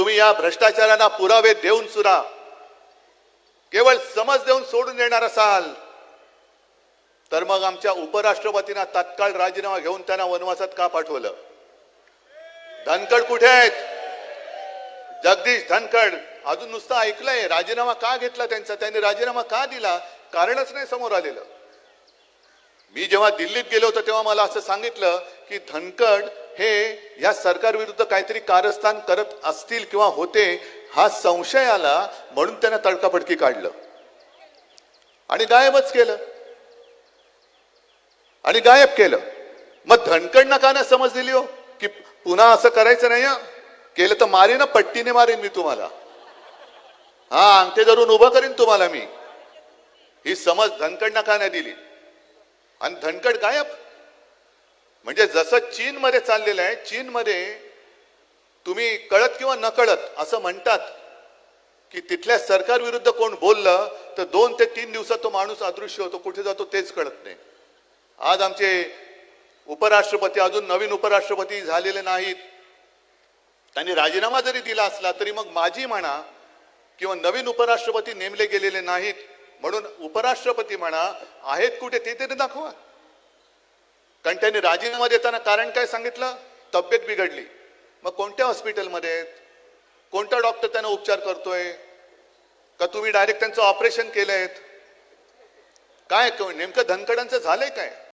तुम्ही या भ्रष्टाचारांना पुरावे देऊन सुद्धा केवळ समज देऊन सोडून देणार असाल तर मग आमच्या उपराष्ट्रपतींना तात्काळ राजीनामा घेऊन त्यांना वनवासात का पाठवलं? धनकड कुठे आहेत? जगदीश धनकड अजून नुसतं ऐकलंय राजीनामा का घेतला त्यांचा? त्यांनी राजीनामा का दिला? कारणच नाही समोर आलेलं. मी जेव्हा दिल्लीत गेलो होतो तेव्हा मला असं सांगितलं की धनकड हे या सरकार विरुद्ध काहीतरी कारस्थान करत असतील किंवा होते हा संशय आला म्हणून त्यांना तडकाफडकी काढलं. आणि गायबच केलं. आणि गायब केलं. मग धनकड नका ना समज दिली हो की पुन्हा असं करायचं नाही केलं तर मारीन ना पट्टीने मारेन मी तुम्हाला. हा अंगठे धरून उभं करीन तुम्हाला मी. ही समज धनकड नका नाही दिली. आणि धनकड गायब. म्हणजे जसं चीनमध्ये चाललेलं आहे चीनमध्ये तुम्ही कळत किंवा नकळत असं म्हणतात की तिथल्या सरकार विरुद्ध कोण बोललं तर दोन ते तीन दिवसात तो माणूस अदृश्य होतो कुठे जातो तेच कळत नाही. आज आमचे उपराष्ट्रपती अजून नवीन उपराष्ट्रपती झालेले नाहीत. त्यांनी राजीनामा जरी दिला असला तरी मग माझी म्हणा किंवा नवीन उपराष्ट्रपती नेमले गेलेले नाहीत. म्हणून उपराष्ट्रपती म्हणा आहेत कुठे ते तरी दाखवा. कारण त्यांनी राजीनामा देताना कारण काय सांगितलं? तब्येत बिघडली. मग कोणत्या हॉस्पिटलमध्ये आहेत? कोणता डॉक्टर त्यांना उपचार करतोय? का तुम्ही डायरेक्ट त्यांचं ऑपरेशन केलंय? काय नेमकं धनकडांचं झालंय काय?